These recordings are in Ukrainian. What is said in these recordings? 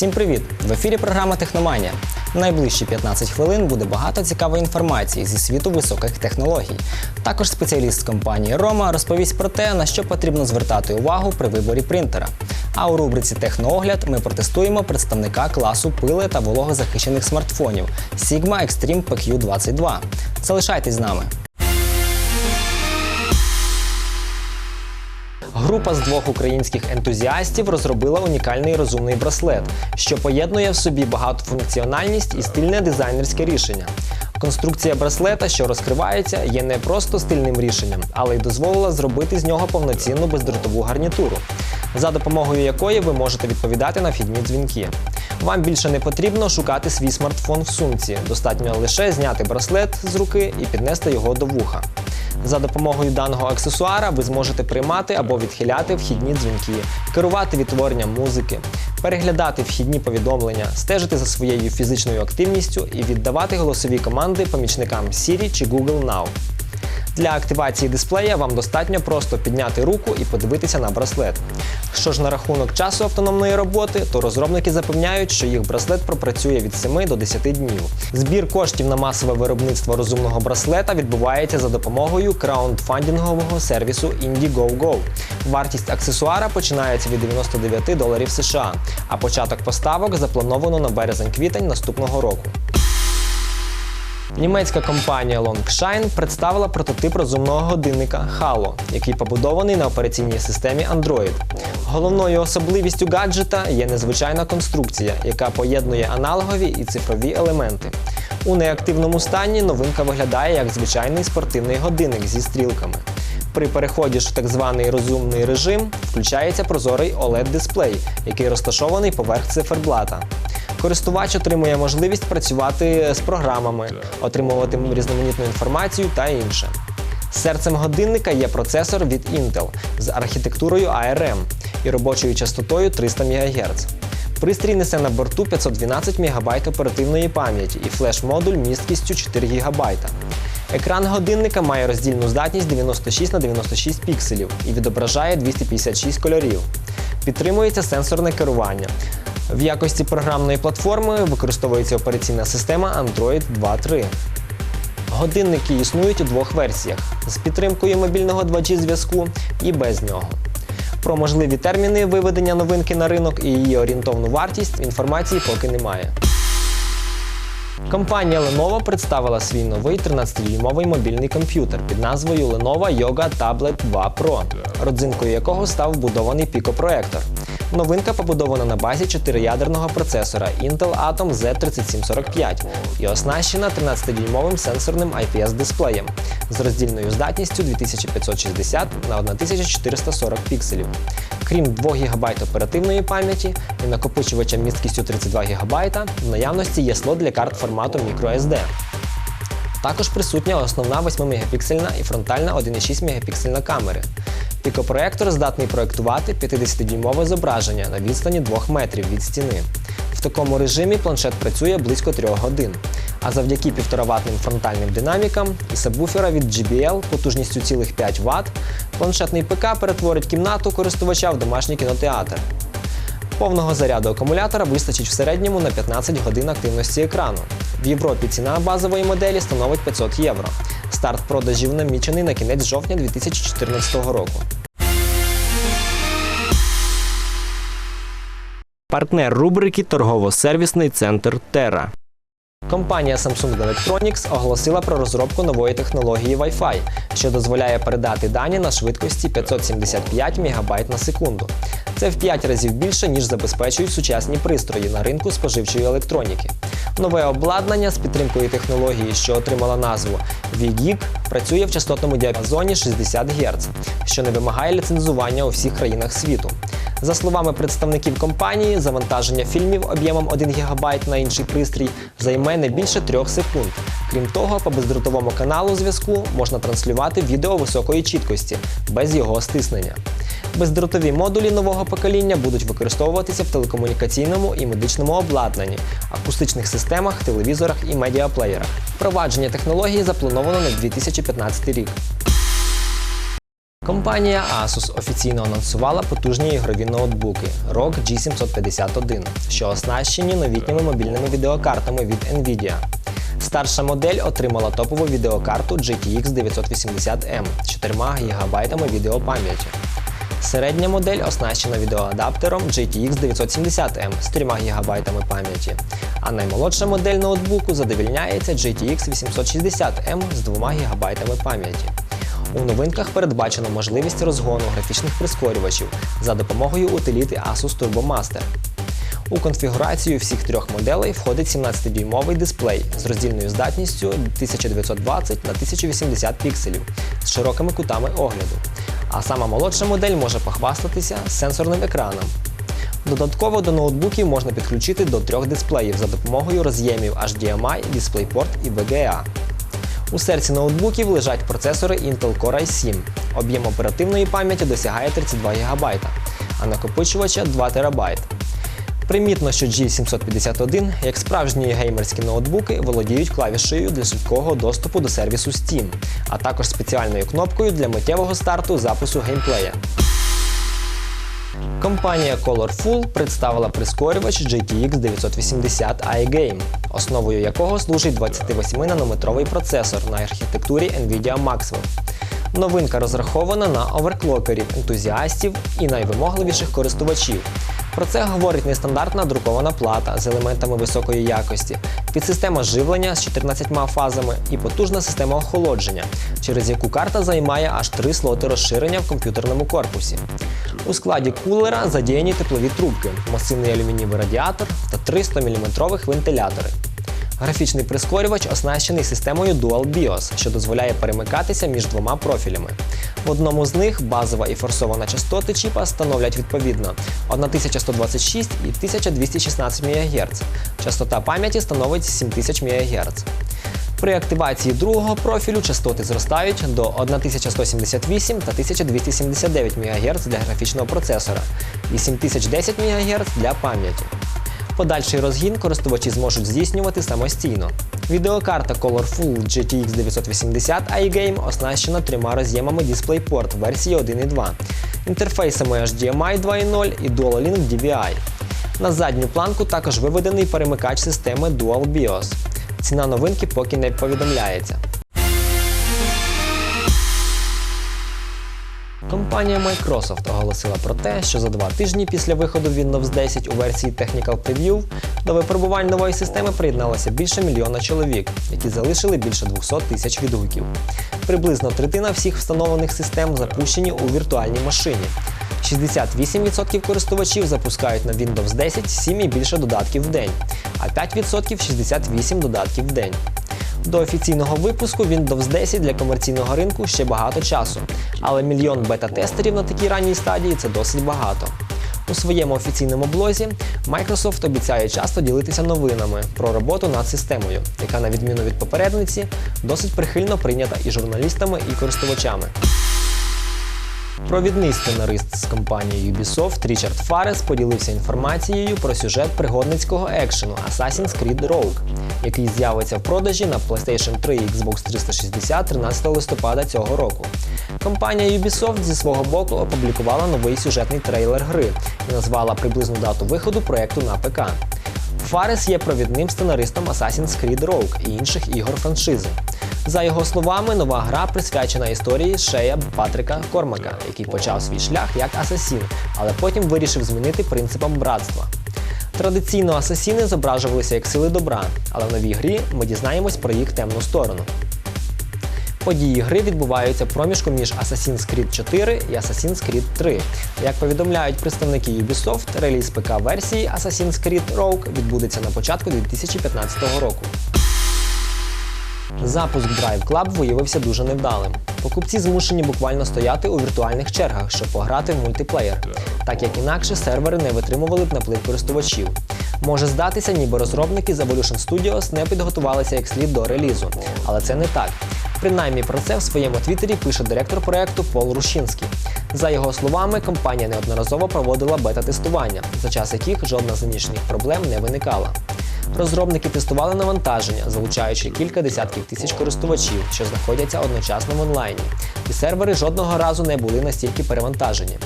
Всім привіт! В ефірі програма Техноманія. Найближчі 15 хвилин буде багато цікавої інформації зі світу високих технологій. Також спеціаліст компанії Рома розповість про те, на що потрібно звертати увагу при виборі принтера. А у рубриці Техноогляд ми протестуємо представника класу пили та вологозахищених смартфонів Sigma Extreme PQ22. Залишайтесь з нами. Група з двох українських ентузіастів розробила унікальний розумний браслет, що поєднує в собі багатофункціональність і стильне дизайнерське рішення. Конструкція браслета, що розкривається, є не просто стильним рішенням, але й дозволила зробити з нього повноцінну бездротову гарнітуру, за допомогою якої ви можете відповідати на вхідні дзвінки. Вам більше не потрібно шукати свій смартфон в сумці. Достатньо лише зняти браслет з руки і піднести його до вуха. За допомогою даного аксесуара ви зможете приймати або відхиляти вхідні дзвінки, керувати відтворенням музики, переглядати вхідні повідомлення, стежити за своєю фізичною активністю і віддавати голосові команди помічникам Siri чи Google Now. Для активації дисплея вам достатньо просто підняти руку і подивитися на браслет. Що ж на рахунок часу автономної роботи, то розробники запевняють, що їх браслет пропрацює від 7 до 10 днів. Збір коштів на масове виробництво розумного браслета відбувається за допомогою краундфандингового сервісу Indiegogo. Вартість аксесуара починається від 99 доларів США, а початок поставок заплановано на березень-квітень наступного року. Німецька компанія Longshine представила прототип розумного годинника Halo, який побудований на операційній системі Android. Головною особливістю гаджета є незвичайна конструкція, яка поєднує аналогові і цифрові елементи. У неактивному стані новинка виглядає як звичайний спортивний годинник зі стрілками. При переході в так званий розумний режим включається прозорий OLED-дисплей, який розташований поверх циферблата. Користувач отримує можливість працювати з програмами, отримувати різноманітну інформацію та інше. Серцем годинника є процесор від Intel з архітектурою ARM і робочою частотою 300 МГц. Пристрій несе на борту 512 МБ оперативної пам'яті і флеш-модуль місткістю 4 ГБ. Екран годинника має роздільну здатність 96 на 96 пікселів і відображає 256 кольорів. Підтримується сенсорне керування. В якості програмної платформи використовується операційна система Android 2.3. Годинники існують у двох версіях з підтримкою мобільного 2G зв'язку і без нього. Про можливі терміни виведення новинки на ринок і її орієнтовну вартість інформації поки немає. Компанія Lenovo представила свій новий 13-дюймовий мобільний комп'ютер під назвою Lenovo Yoga Tablet 2 Pro, родзинкою якого став вбудований пікопроектор. Новинка побудована на базі 4-ядерного процесора Intel Atom Z3745 і оснащена 13-дюймовим сенсорним IPS-дисплеєм з роздільною здатністю 2560 на 1440 пікселів. Крім 2 ГБ оперативної пам'яті і накопичувача місткістю 32 ГБ, в наявності є слот для карт формату microSD. Також присутня основна 8-мегапіксельна і фронтальна 1,6 мегапіксельна камери. Пікопроектор здатний проєктувати 50-дюймове зображення на відстані 2 метрів від стіни. В такому режимі планшет працює близько 3 годин. А завдяки 1,5-ваттним фронтальним динамікам і сабвуфера від JBL потужністю цілих 5 Вт, планшетний ПК перетворить кімнату користувача в домашній кінотеатр. Повного заряду акумулятора вистачить в середньому на 15 годин активності екрану. В Європі ціна базової моделі становить 500 євро. Старт продажів намічений на кінець жовтня 2014 року. Партнер рубрики торгово-сервісний центр Terra. Компанія Samsung Electronics оголосила про розробку нової технології Wi-Fi, що дозволяє передати дані на швидкості 575 МБ на секунду. Це в 5 разів більше, ніж забезпечують сучасні пристрої на ринку споживчої електроніки. Нове обладнання з підтримкою технології, що отримала назву VGIG, працює в частотному діапазоні 60 Гц, що не вимагає ліцензування у всіх країнах світу. За словами представників компанії, завантаження фільмів об'ємом 1 ГБ на інший пристрій займе не більше 3 секунд. Крім того, по бездротовому каналу зв'язку можна транслювати відео високої чіткості без його стиснення. Бездротові модулі нового покоління будуть використовуватися в телекомунікаційному і медичному обладнанні, акустичних системах, телевізорах і медіаплеєрах. Впровадження технології заплановано на 2015 рік. Компанія Asus офіційно анонсувала потужні ігрові ноутбуки ROG G751, що оснащені новітніми мобільними відеокартами від Nvidia. Старша модель отримала топову відеокарту GTX 980M з 4 ГБ відеопам'яті. Середня модель оснащена відеоадаптером GTX 970M з 3 ГБ пам'яті, а наймолодша модель ноутбуку задовільняється GTX 860M з 2 ГБ пам'яті. У новинках передбачено можливість розгону графічних прискорювачів за допомогою утиліти Asus Turbo Master. У конфігурацію всіх трьох моделей входить 17-дюймовий дисплей з роздільною здатністю 1920 на 1080 пікселів з широкими кутами огляду. А сама молодша модель може похвастатися сенсорним екраном. Додатково до ноутбуків можна підключити до трьох дисплеїв за допомогою роз'ємів HDMI, DisplayPort і VGA. У серці ноутбуків лежать процесори Intel Core i7. Об'єм оперативної пам'яті досягає 32 ГБ, а накопичувача 2 ТБ. Примітно, що G751, як справжні геймерські ноутбуки, володіють клавішею для швидкого доступу до сервісу Steam, а також спеціальною кнопкою для миттєвого старту запису геймплея. Компанія Colorful представила прискорювач GTX 980 iGame, основою якого служить 28-нанометровий процесор на архітектурі Nvidia Maxwell. Новинка розрахована на оверклокерів, ентузіастів і найвимогливіших користувачів. Про це говорить нестандартна друкована плата з елементами високої якості, підсистема живлення з 14 фазами і потужна система охолодження, через яку карта займає аж три слоти розширення в комп'ютерному корпусі. У складі кулера задіяні теплові трубки, масивний алюмінієвий радіатор та три 100-мм вентилятори. Графічний прискорювач оснащений системою Dual BIOS, що дозволяє перемикатися між двома профілями. В одному з них базова і форсована частоти чіпа становлять відповідно 1126 і 1216 МГц. Частота пам'яті становить 7000 МГц. При активації другого профілю частоти зростають до 1178 та 1279 МГц для графічного процесора і 7010 МГц для пам'яті. Подальший розгін користувачі зможуть здійснювати самостійно. Відеокарта Colorful GTX 980 iGame оснащена трьома роз'ємами DisplayPort версії 1.2, інтерфейсами HDMI 2.0 і DualLink DVI. На задню планку також виведений перемикач системи Dual BIOS. Ціна новинки поки не повідомляється. Компанія Microsoft оголосила про те, що за два тижні після виходу Windows 10 у версії Technical Preview до випробувань нової системи приєдналося більше мільйона чоловік, які залишили більше 200 тисяч відгуків. Приблизно третина всіх встановлених систем запущені у віртуальній машині. 68% користувачів запускають на Windows 10 7 і більше додатків в день, а 5% 68 додатків в день. До офіційного випуску Windows 10 для комерційного ринку ще багато часу, але мільйон бета-тестерів на такій ранній стадії це досить багато. У своєму офіційному блозі Microsoft обіцяє часто ділитися новинами про роботу над системою, яка, на відміну від попередниці, досить прихильно прийнята і журналістами, і користувачами. Провідний сценарист з компанії Ubisoft Річард Фарес поділився інформацією про сюжет пригодницького екшену Assassin's Creed Rogue, який з'явиться в продажі на PlayStation 3 і Xbox 360 13 листопада цього року. Компанія Ubisoft зі свого боку опублікувала новий сюжетний трейлер гри і назвала приблизну дату виходу проекту на ПК. Фарес є провідним сценаристом Assassin's Creed Rogue і інших ігор франшизи. За його словами, нова гра присвячена історії Шея Патрика Кормака, який почав свій шлях як асасін, але потім вирішив змінити принципам братства. Традиційно асасіни зображувалися як сили добра, але в новій грі ми дізнаємось про їх темну сторону. Події гри відбуваються проміжку між Assassin's Creed 4 і Assassin's Creed 3. Як повідомляють представники Ubisoft, реліз ПК-версії Assassin's Creed Rogue відбудеться на початку 2015 року. Запуск Drive Club виявився дуже невдалим. Покупці змушені буквально стояти у віртуальних чергах, щоб пограти в мультиплеєр, так як інакше сервери не витримували б наплив користувачів. Може здатися, ніби розробники з Evolution Studios не підготувалися як слід до релізу, але це не так. Принаймні про це в своєму твіттері пише директор проекту Пол Рушинський. За його словами, компанія неодноразово проводила бета-тестування, за час яких жодна з нинішніх проблем не виникала. Розробники тестували навантаження, залучаючи кілька десятків тисяч користувачів, що знаходяться одночасно в онлайні, і сервери жодного разу не були настільки перевантажені.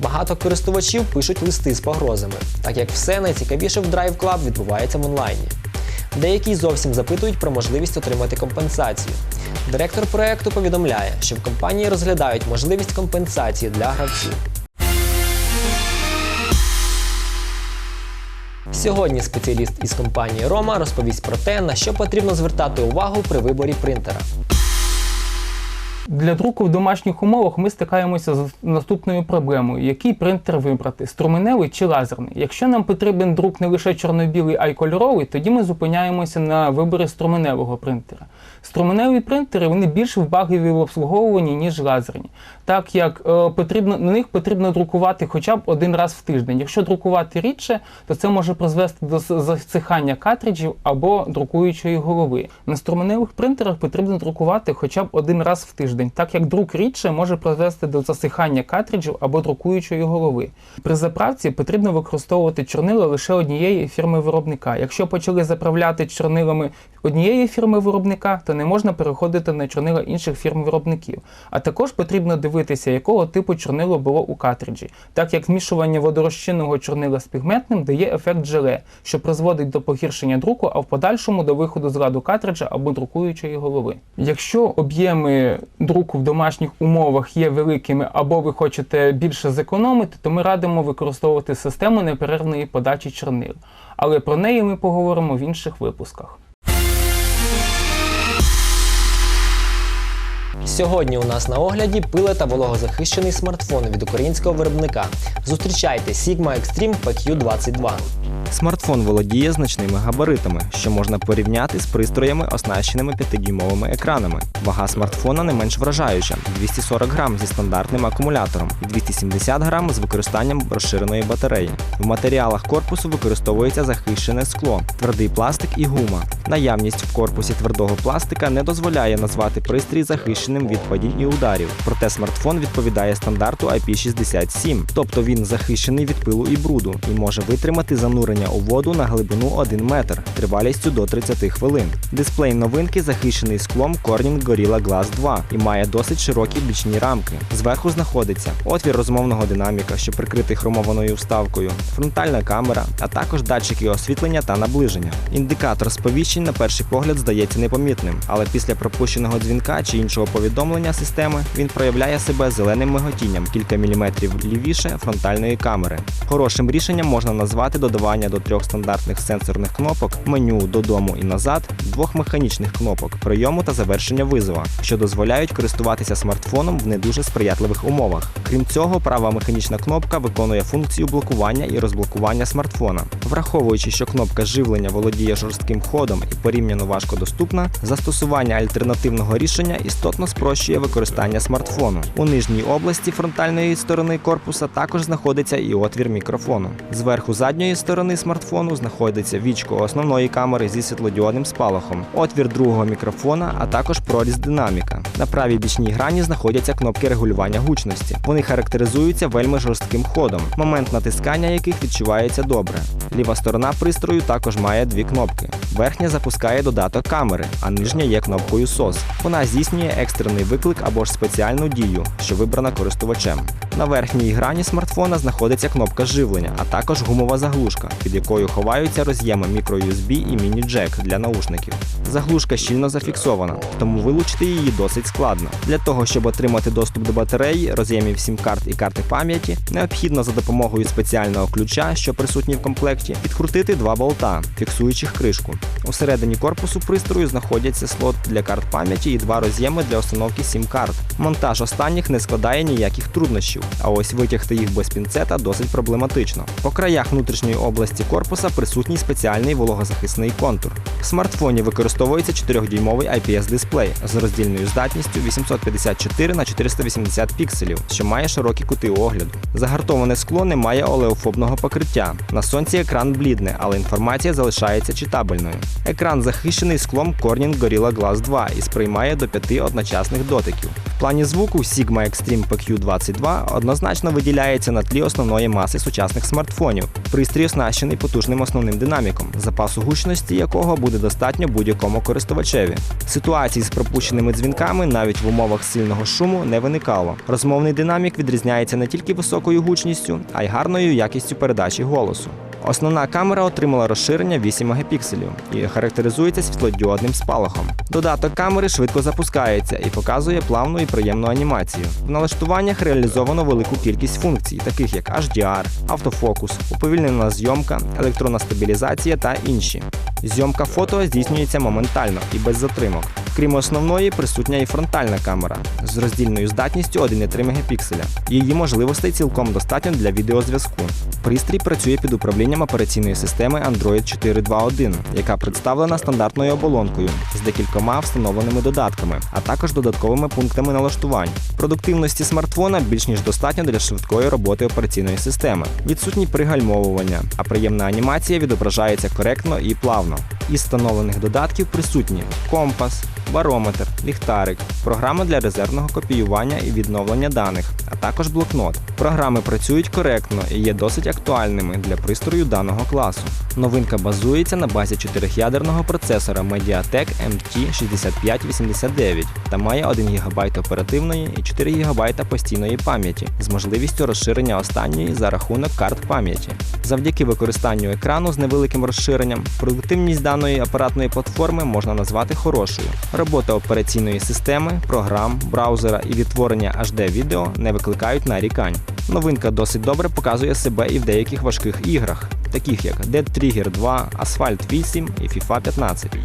Багато користувачів пишуть листи з погрозами, так як все найцікавіше в Drive Club відбувається в онлайні. Деякі зовсім запитують про можливість отримати компенсацію. Директор проекту повідомляє, що в компанії розглядають можливість компенсації для гравців. Сьогодні спеціаліст із компанії Рома розповість про те, на що потрібно звертати увагу при виборі принтера. Для друку в домашніх умовах ми стикаємося з наступною проблемою: який принтер вибрати струменевий чи лазерний. Якщо нам потрібен друк не лише чорно-білий, а й кольоровий, тоді ми зупиняємося на виборі струменевого принтера. Струменеві принтери вони більш вибагливі в обслуговуванні, ніж лазерні, так як е, потрібно на них потрібно друкувати хоча б один раз в тиждень. Якщо друкувати рідше, то це може призвести до засихання картриджів або друкуючої голови. На струменевих принтерах потрібно друкувати хоча б один раз в тиждень, так як друк рідше може призвести до засихання картриджів або друкуючої голови. При заправці потрібно використовувати чорнила лише однієї фірми виробника. Якщо почали заправляти чорнилами однієї фірми виробника, то не можна переходити на чорнила інших фірм виробників. А також потрібно дивитися, якого типу чорнило було у картриджі, так як змішування водорозчинного чорнила з пігментним дає ефект желе, що призводить до погіршення друку, а в подальшому до виходу з ладу картриджа або друкуючої голови. Якщо об'єми друку в домашніх умовах є великими або ви хочете більше зекономити, то ми радимо використовувати систему неперервної подачі чорнил. Але про неї ми поговоримо в інших випусках. Сьогодні у нас на огляді пиле та вологозахищений смартфон від українського виробника. Зустрічайте Sigma Extreme PQ22. Смартфон володіє значними габаритами, що можна порівняти з пристроями, оснащеними 5-дюймовими екранами. Вага смартфона не менш вражаюча 240 грам зі стандартним акумулятором і 270 грам з використанням розширеної батареї. В матеріалах корпусу використовується захищене скло, твердий пластик і гума. Наявність в корпусі твердого пластика не дозволяє назвати пристрій захищеним від падінь і ударів. Проте смартфон відповідає стандарту IP67, тобто він захищений від пилу і бруду і може витримати занурення у воду на глибину 1 метр тривалістю до 30 хвилин. Дисплей новинки захищений склом Corning Gorilla Glass 2 і має досить широкі бічні рамки. Зверху знаходиться отвір розмовного динаміка, що прикритий хромованою вставкою, фронтальна камера, а також датчики освітлення та наближення. Індикатор сповіщень на перший погляд здається непомітним, але після пропущеного дзвінка чи іншого повідомлення системи він проявляє себе зеленим миготінням кілька міліметрів лівіше фронтальної камери. Хорошим рішенням можна назвати додавання до трьох стандартних сенсорних кнопок меню додому і назад, двох механічних кнопок прийому та завершення визова, що дозволяють користуватися смартфоном в не дуже сприятливих умовах. Крім цього, права механічна кнопка виконує функцію блокування і розблокування смартфона. Враховуючи, що кнопка живлення володіє жорстким ходом і порівняно важко доступна, застосування альтернативного рішення істотно спрощує використання смартфону. У нижній області фронтальної сторони корпуса також знаходиться і отвір мікрофону. Зверху задньої сторони смартфону знаходиться вічко основної камери зі світлодіодним спалахом, отвір другого мікрофона, а також проріз динаміка. На правій бічній грані знаходяться кнопки регулювання гучності. Вони характеризуються вельми жорстким ходом, момент натискання яких відчувається добре. Ліва сторона пристрою також має дві кнопки. Верхня запускає додаток камери, а нижня є кнопкою SOS. Вона здійснює екстрений виклик або ж спеціальну дію, що вибрана користувачем. На верхній грані смартфона знаходиться кнопка живлення, а також гумова заглушка, під якою ховаються роз'єми microUSB і міні-джек для наушників. Заглушка щільно зафіксована, тому вилучити її досить складно. Для того, щоб отримати доступ до батареї, роз'ємів сім-карт і карти пам'яті, необхідно за допомогою спеціального ключа, що присутній в комплекті, підкрутити два болта, фіксуючих кришку. Усередині корпусу пристрою знаходяться слот для карт пам'яті і два роз'єми для установки сім-карт. Монтаж останніх не складає ніяких труднощів, а ось витягти їх без пінцета досить проблематично. По краях внутрішньої області корпуса присутній спеціальний вологозахисний контур. В смартфоні використовується 4-дюймовий IPS-дисплей з роздільною здатністю 854 на 480 пікселів, що має широкі кути огляду. Загартоване скло не має олеофобного покриття. На сонці екран блідне, але інформація залишається читабельною. Екран захищений склом Corning Gorilla Glass 2 і сприймає до п'яти одночасних дотиків. В плані звуку Sigma Extreme PQ22 однозначно виділяється на тлі основної маси сучасних смартфонів. Пристрій оснащений потужним основним динаміком, запасу гучності якого буде достатньо будь-якому користувачеві. Ситуацій з пропущеними дзвінками навіть в умовах сильного шуму не виникало. Розмовний динамік відрізняється не тільки високою гучністю, а й гарною якістю передачі голосу. Основна камера отримала розширення 8 мегапікселів і характеризується світлодіодним спалахом. Додаток камери швидко запускається і показує плавну і приємну анімацію. В налаштуваннях реалізовано велику кількість функцій, таких як HDR, автофокус, уповільнена зйомка, електронна стабілізація та інші. Зйомка фото здійснюється моментально і без затримок. Крім основної, присутня і фронтальна камера з роздільною здатністю 1,3 мегапікселя. Її можливостей цілком достатньо для відеозв'язку. Пристрій працює під управлінням операційної системи Android 4.2.1, яка представлена стандартною оболонкою з декількома встановленими додатками, а також додатковими пунктами налаштувань. Продуктивності смартфона більш ніж достатньо для швидкої роботи операційної системи. Відсутні пригальмовування, а приємна анімація відображається коректно і плавно. Із встановлених додатків присутні. Компас, барометр, ліхтарик, програма для резервного копіювання і відновлення даних, а також блокнот. Програми працюють коректно і є досить актуальними для пристрою даного класу. Новинка базується на базі 4-ядерного процесора Mediatek MT6589 та має 1 ГБ оперативної і 4 ГБ постійної пам'яті з можливістю розширення останньої за рахунок карт пам'яті. Завдяки використанню екрану з невеликим розширенням, продуктивність даної апаратної платформи можна назвати хорошою. Робота операційної системи, програм, браузера і відтворення HD-відео не викликають нарікань. Новинка досить добре показує себе і в деяких важких іграх, таких як Dead Trigger 2, Asphalt 8 і FIFA 15.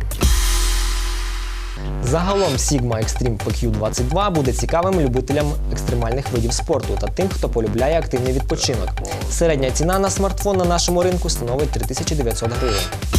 Загалом Sigma Extreme PQ22 буде цікавим любителям екстремальних видів спорту та тим, хто полюбляє активний відпочинок. Середня ціна на смартфон на нашому ринку становить 3900 гривень.